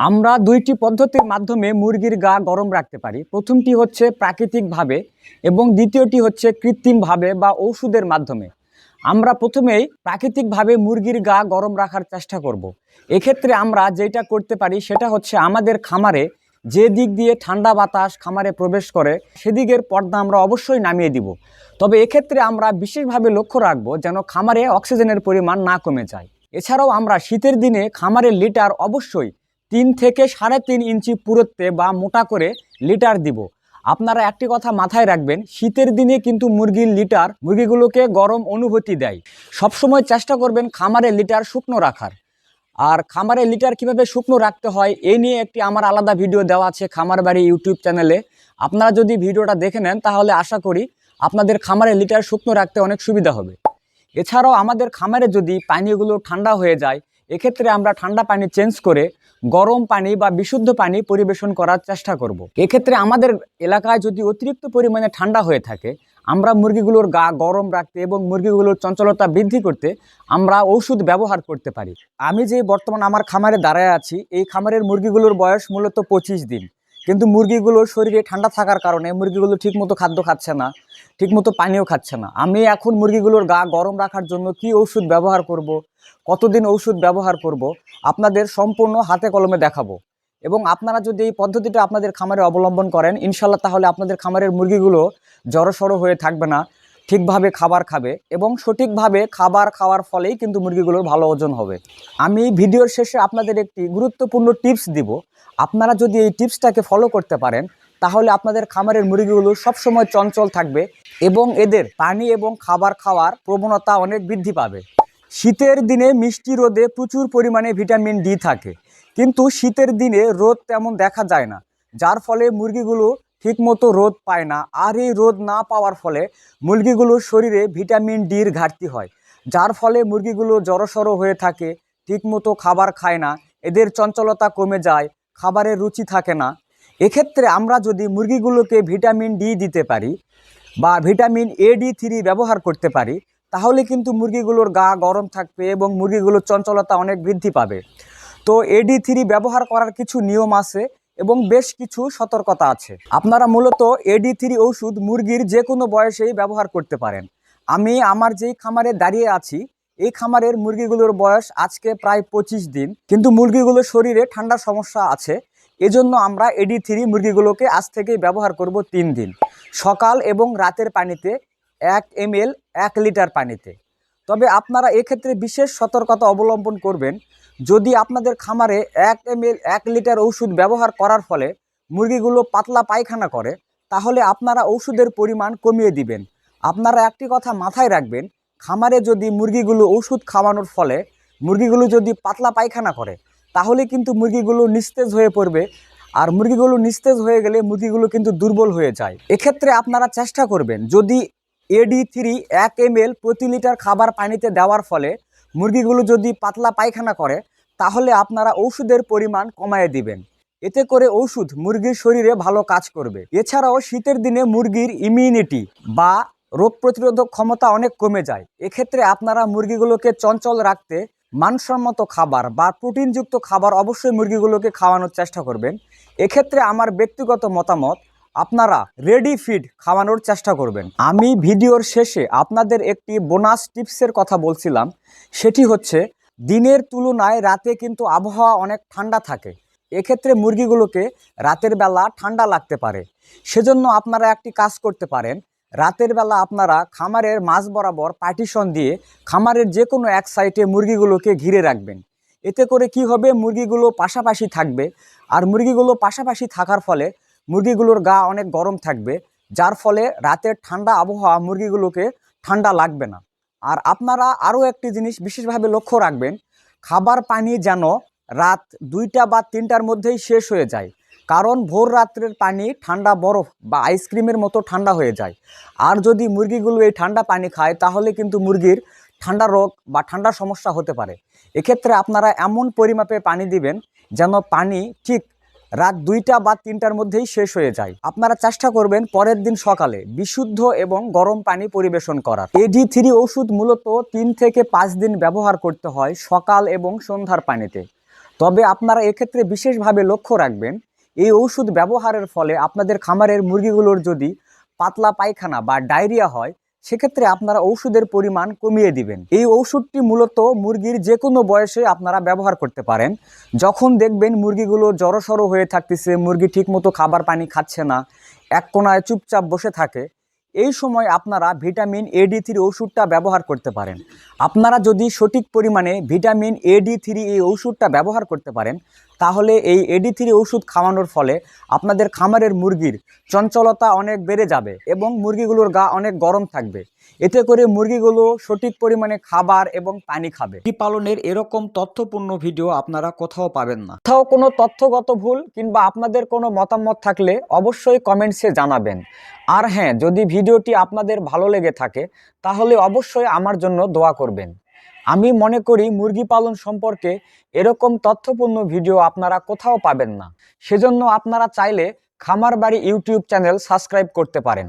আমরা দুইটি পদ্ধতির মাধ্যমে মুরগির গা গরম রাখতে পারি। প্রথমটি হচ্ছে প্রাকৃতিকভাবে এবং দ্বিতীয়টি হচ্ছে কৃত্রিমভাবে বা ওষুধের মাধ্যমে। আমরা প্রথমেই প্রাকৃতিকভাবে মুরগির গা গরম রাখার চেষ্টা করব। এক্ষেত্রে আমরা যেটা করতে পারি সেটা হচ্ছে আমাদের খামারে যে দিক দিয়ে ঠান্ডা বাতাস খামারে প্রবেশ করে সেদিকের পর্দা আমরা অবশ্যই নামিয়ে দিব। তবে এক্ষেত্রে আমরা বিশেষভাবে লক্ষ্য রাখব যেন খামারে অক্সিজেনের পরিমাণ না কমে যায়। এছাড়াও আমরা শীতের দিনে খামারের লিটার অবশ্যই তিন থেকে সাড়ে তিন ইঞ্চি পুরুত্বে বা মোটা করে লিটার দিব। আপনারা একটি কথা মাথায় রাখবেন, শীতের দিনে কিন্তু মুরগির লিটার, মুরগিগুলোকে গরম অনুভূতি দেয়। সবসময় চেষ্টা করবেন খামারের লিটার শুকনো রাখার। আর খামারের লিটার কীভাবে শুকনো রাখতে হয় এই নিয়ে একটি আমার আলাদা ভিডিও দেওয়া আছে খামার বাড়ি ইউটিউব চ্যানেলে। আপনারা যদি ভিডিওটা দেখে নেন, তাহলে আশা করি আপনাদের খামারের লিটার শুকনো রাখতে অনেক সুবিধা হবে। এছাড়াও আমাদের খামারে যদি পানীয়গুলো ঠান্ডা হয়ে যায় এক্ষেত্রে আমরা ঠান্ডা পানি চেঞ্জ করে গরম পানি বা বিশুদ্ধ পানি পরিবেশন করার চেষ্টা করব। এক্ষেত্রে আমাদের এলাকায় যদি অতিরিক্ত পরিমাণে ঠান্ডা হয়ে থাকে, আমরা মুরগিগুলোর গা গরম রাখতে এবং মুরগিগুলোর চঞ্চলতা বৃদ্ধি করতে আমরা ওষুধ ব্যবহার করতে পারি আমি যে বর্তমান আমার খামারে দাঁড়ায় আছি, এই খামারের মুরগিগুলোর বয়স মূলত পঁচিশ দিন কিন্তু মুরগিগুলোর শরীরে ঠান্ডা থাকার কারণে মুরগিগুলো ঠিকমতো খাদ্য খাচ্ছে না, ঠিকমতো পানিও খাচ্ছে না আমি এখন মুরগিগুলোর গা গরম রাখার জন্য কি ওষুধ ব্যবহার করব। কতদিন ওষুধ ব্যবহার করব। আপনাদের সম্পূর্ণ হাতে কলমে দেখাবো এবং আপনারা যদি এই পদ্ধতিটা আপনাদের খামারে অবলম্বন করেন ইনশাল্লাহ তাহলে আপনাদের খামারের মুরগিগুলো জড়সড়ো হয়ে থাকবে না ঠিকভাবে খাবার খাবে এবং সঠিকভাবে খাবার খাওয়ার ফলেই কিন্তু মুরগিগুলোর ভালো ওজন হবে। আমি ভিডিওর শেষে আপনাদের একটি গুরুত্বপূর্ণ টিপস দিব। আপনারা যদি এই টিপসটাকে ফলো করতে পারেন, তাহলে আপনাদের খামারের মুরগিগুলো সবসময় চঞ্চল থাকবে এবং এদের পানি এবং খাবার খাওয়ার প্রবণতা অনেক বৃদ্ধি পাবে। শীতের দিনে মিষ্টি রোদে প্রচুর পরিমাণে ভিটামিন ডি থাকে। কিন্তু শীতের দিনে রোদ তেমন দেখা যায় না, যার ফলে মুরগিগুলো ঠিকমতো রোদ পায় না। আর এই রোদ না পাওয়ার ফলে মুরগিগুলোর শরীরে ভিটামিন ডির ঘাটতি হয়, যার ফলে মুরগিগুলো জড়সড়ো হয়ে থাকে, ঠিকমতো খাবার খায় না, এদের চঞ্চলতা কমে যায়, খাবারের রুচি থাকে না। এক্ষেত্রে আমরা যদি মুরগিগুলোকে ভিটামিন ডি দিতে পারি বা ভিটামিন এ ডি থ্রি ব্যবহার করতে পারি, তাহলে কিন্তু মুরগিগুলোর গা গরম থাকবে এবং মুরগিগুলোর চঞ্চলতা অনেক বৃদ্ধি পাবে। তো এডি থ্রি ব্যবহার করার কিছু নিয়ম আছে এবং বেশ কিছু সতর্কতা আছে। আপনারা মূলত এডি থ্রি ওষুধ মুরগির যে কোনো বয়সেই ব্যবহার করতে পারেন। আমি আমার যেই খামারে দাঁড়িয়ে আছি, এই খামারের মুরগিগুলোর বয়স আজকে প্রায় পঁচিশ দিন। কিন্তু মুরগিগুলোর শরীরে ঠান্ডার সমস্যা আছে, এজন্য আমরা এডি থ্রি মুরগিগুলোকে আজ থেকেই ব্যবহার করব তিন দিন। সকাল এবং রাতের পানিতে এক এম এক লিটার পানিতে। তবে আপনারা এক্ষেত্রে বিশেষ সতর্কতা অবলম্বন করবেন। যদি আপনাদের খামারে এক এম এক লিটার ওষুধ ব্যবহার করার ফলে মুরগিগুলো পাতলা পায়খানা করে, তাহলে আপনারা ওষুধের পরিমাণ কমিয়ে দিবেন। আপনারা একটি কথা মাথায় রাখবেন, খামারে যদি মুরগিগুলো ওষুধ খাওয়ানোর ফলে মুরগিগুলো যদি পাতলা পায়খানা করে, তাহলে কিন্তু মুরগিগুলো নিস্তেজ হয়ে পড়বে, আর মুরগিগুলো নিস্তেজ হয়ে গেলে মুরগিগুলো কিন্তু দুর্বল হয়ে যায়। এক্ষেত্রে আপনারা চেষ্টা করবেন, যদি এডি থ্রি এক এম প্রতি লিটার খাবার পানিতে দেওয়ার ফলে মুরগিগুলো যদি পাতলা পায়খানা করে তাহলে আপনারা ওষুধের পরিমাণ কমায় দিবেন। এতে করে ওষুধ মুরগির শরীরে ভালো কাজ করবে। এছাড়াও শীতের দিনে মুরগির ইমিউনিটি বা রোগ প্রতিরোধক ক্ষমতা অনেক কমে যায়। এক্ষেত্রে আপনারা মুরগিগুলোকে চঞ্চল রাখতে মানসম্মত খাবার বা প্রোটিনযুক্ত খাবার অবশ্যই মুরগিগুলোকে খাওয়ানোর চেষ্টা করবেন। এক্ষেত্রে আমার ব্যক্তিগত মতামত, আপনারা রেডি ফিড খাওয়ানোর চেষ্টা করবেন। আমি ভিডিওর শেষে আপনাদের একটি বোনাস টিপসের কথা বলছিলাম। সেটি হচ্ছে দিনের তুলনায় রাতে কিন্তু আবহাওয়া অনেক ঠান্ডা থাকে। এক্ষেত্রে মুরগিগুলোকে রাতের বেলা ঠান্ডা লাগতে পারে। সেজন্য আপনারা একটি কাজ করতে পারেন। রাতের বেলা আপনারা খামারের মাঝ বরাবর পার্টিশন দিয়ে খামারের যে কোনো এক সাইডে মুরগিগুলোকে ঘিরে রাখবেন। এতে করে কি হবে? মুরগিগুলো পাশাপাশি থাকবে। আর মুরগিগুলো পাশাপাশি থাকার ফলে মুরগিগুলোর গা অনেক গরম থাকবে। যার ফলে রাতের ঠান্ডা আবহাওয়া মুরগিগুলোকে ঠান্ডা লাগবে না। আর আপনারা আরও একটি জিনিস বিশেষভাবে লক্ষ্য রাখবেন, খাবার পানি যেন রাত দুইটা বা তিনটার মধ্যেই শেষ হয়ে যায়। কারণ ভোর রাত্রের পানি ঠান্ডা বরফ বা আইসক্রিমের মতো ঠান্ডা হয়ে যায়। আর যদি মুরগিগুলো এই ঠান্ডা পানি খায়, তাহলে কিন্তু মুরগির ঠান্ডা রোগ বা ঠান্ডা সমস্যা হতে পারে। এক্ষেত্রে আপনারা এমন পরিমাপে পানি দিবেন যেন পানি ঠিক রাত দুইটা বা তিনটার মধ্যেই শেষ হয়ে যায়। আপনারা চেষ্টা করবেন পরের দিন সকালে বিশুদ্ধ এবং গরম পানি পরিবেশন করার। এডি থ্রি ওষুধ মূলত তিন থেকে পাঁচ দিন ব্যবহার করতে হয় সকাল এবং সন্ধ্যার পানিতে। তবে আপনারা এক্ষেত্রে বিশেষভাবে লক্ষ্য রাখবেন, এই ঔষধ ব্যবহারের ফলে আপনাদের খামারের মুরগিগুলোর যদি পাতলা পায়খানা বা ডায়রিয়া হয় সেক্ষেত্রে আপনারা ঔষধের পরিমাণ কমিয়ে দিবেন। এই ওষুধটি মূলত মুরগির যে কোনো বয়সে আপনারা ব্যবহার করতে পারেন। যখন দেখবেন মুরগিগুলো জড়সড় হয়ে থাকতেছে, মুরগি ঠিকমতো খাবার পানি খাচ্ছে না, এক কোনায় চুপচাপ বসে থাকে এই সময় আপনারা ভিটামিন এ ডি থ্রি ওষুধটা ব্যবহার করতে পারেন। আপনারা যদি সঠিক পরিমাণে ভিটামিন এ ডি থ্রি এই ওষুধটা ব্যবহার করতে পারেন, তাহলে এই এডি থ্রি ওষুধ খাওয়ানোর ফলে আপনাদের খামারের মুরগির চঞ্চলতা অনেক বেড়ে যাবে এবং মুরগিগুলোর গা অনেক গরম থাকবে। এতে করে মুরগিগুলো সঠিক পরিমাণে খাবার এবং পানি খাবে। মুরগি পালনের এরকম তথ্যপূর্ণ ভিডিও আপনারা কোথাও পাবেন না। কোথাও কোনো তথ্যগত ভুল কিংবা আপনাদের কোনো মতামত থাকলে অবশ্যই কমেন্টসে জানাবেন। আর হ্যাঁ যদি ভিডিওটি আপনাদের ভালো লেগে থাকে, তাহলে অবশ্যই আমার জন্য দোয়া করবেন। আমি মনে করি মুরগি পালন সম্পর্কে এরকম তথ্যপূর্ণ ভিডিও আপনারা কোথাও পাবেন না। সেজন্য আপনারা চাইলে খামার বাড়ি ইউটিউব চ্যানেল সাবস্ক্রাইব করতে পারেন।